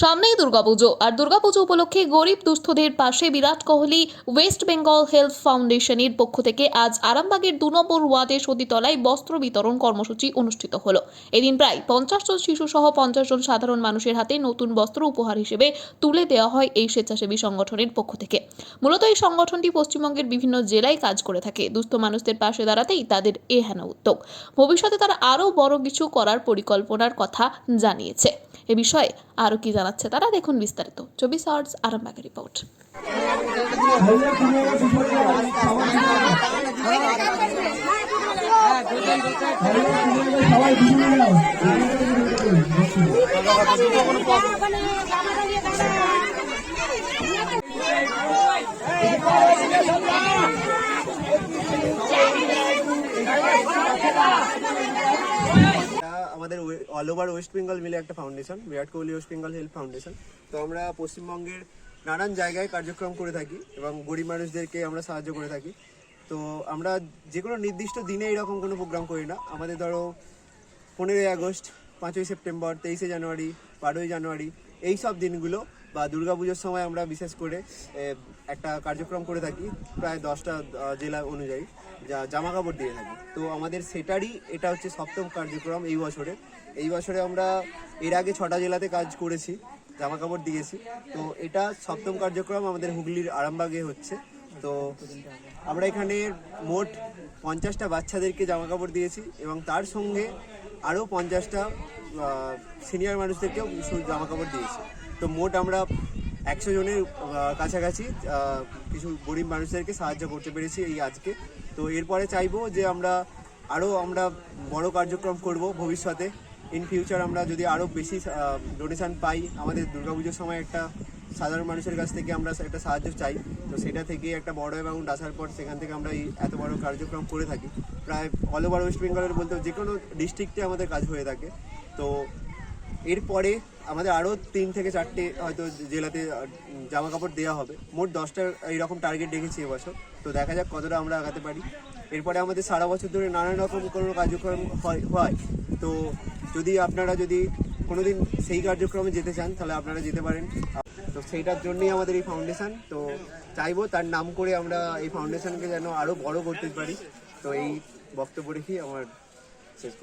সামনেই দুর্গাপুজো, আর দুর্গাপুজো উপলক্ষে গরিব দুস্থদের পাশে বিরাট কোহলি ওয়েস্ট বেঙ্গল হেলথ ফাউন্ডেশনের পক্ষ থেকে আজ আরামবাগের দু নম্বর ওয়ার্ডে সতীতলায় বস্ত্র বিতরণ কর্মসূচি অনুষ্ঠিত হলো। এদিন প্রায় পঞ্চাশ জন শিশু সহ পঞ্চাশ জন সাধারণ মানুষের হাতে নতুন বস্ত্র উপহার হিসেবে তুলে দেওয়া হয় এই স্বেচ্ছাসেবী সংগঠনের পক্ষ থেকে। মূলত এই সংগঠনটি পশ্চিমবঙ্গের বিভিন্ন জেলায় কাজ করে থাকে। দুস্থ মানুষদের পাশে দাঁড়াতেই তাদের এ হেন উদ্যোগ। ভবিষ্যতে তারা আরও বড় কিছু করার পরিকল্পনার কথা জানিয়েছে। এ বিষয়ে আরও কি জানাচ্ছে তারা দেখুন বিস্তারিত চব্বিশ আওয়ার্স আরামবাগের রিপোর্ট এটা আমাদের অল ওভার ওয়েস্ট বেঙ্গল মিলে একটা foundation Virat Kohli West Bengal health foundation তো আমরা পশ্চিমবঙ্গের নানান জায়গায় কার্যক্রম করে থাকি এবং গরিব মানুষদেরকে আমরা সাহায্য করে থাকি। তো আমরা যে কোনো নির্দিষ্ট দিনে এরকম কোনো প্রোগ্রাম করি না। আমাদের ধরো, পনেরোই আগস্ট, পাঁচই সেপ্টেম্বর, তেইশে জানুয়ারি, বারোই জানুয়ারি এই সব দিনগুলো বা দুর্গাপুজোর সময় আমরা বিশেষ করে একটা কার্যক্রম করে থাকি প্রায় দশটা জেলা অনুযায়ী, যা জামা কাপড় দিয়ে থাকি। তো আমাদের সেটারই এটা হচ্ছে সপ্তম কার্যক্রম এই বছরে। এই বছরে আমরা এর আগে ছটা জেলাতে কাজ করেছি জামা কাপড় দিয়েছি। তো এটা সপ্তম কার্যক্রম আমাদের হুগলির আরামবাগে হচ্ছে। তো আমরা এখানে মোট পঞ্চাশটা বাচ্চাদেরকে জামা কাপড় দিয়েছি এবং তার সঙ্গে আরও পঞ্চাশটা সিনিয়র মানুষদেরকেও জামা কাপড় দিয়েছি। তো মোট আমরা একশো জনের কাছাকাছি কিছু গরিব মানুষদেরকে সাহায্য করতে পেরেছি এই আজকে। তো এরপরে চাইব যে আমরা আরও আমরা বড় কার্যক্রম করব ভবিষ্যতে। ইন ফিউচার আমরা যদি আরও বেশি ডোনেশন পাই, আমাদের দুর্গাপুজোর সময় একটা সাধারণ মানুষের কাছ থেকে আমরা একটা সাহায্য চাই। তো সেটা থেকে একটা বড় অ্যামাউন্ট আসার পর সেখান থেকে আমরা এই এত বড় কার্যক্রম করে থাকি। প্রায় অল ওভার ওয়েস্ট বেঙ্গলের বলতে যে কোনো ডিস্ট্রিক্টে আমাদের কাজ হয়ে থাকে। তো এরপরে আমাদের আরও তিন থেকে চারটে হয়তো জেলাতে জামা কাপড় দেওয়া হবে। মোট দশটার এইরকম টার্গেট রেখেছি এবছর। তো দেখা যাক কতটা আমরা আগাতে পারি। এরপরে আমাদের সারা বছর ধরে নানান রকম কোনো কার্যক্রম হয় হয়। তো যদি আপনারা যদি কোনো দিন সেই কার্যক্রমে যেতে চান, তাহলে আপনারা যেতে পারেন। তো সেইটার জন্যই আমাদের এই ফাউন্ডেশন তো চাইব তার নাম করে আমরা এই ফাউন্ডেশনকে যেন আরও বড় করতে পারি। তো এই বক্তব্য রেখেই আমার শেষ।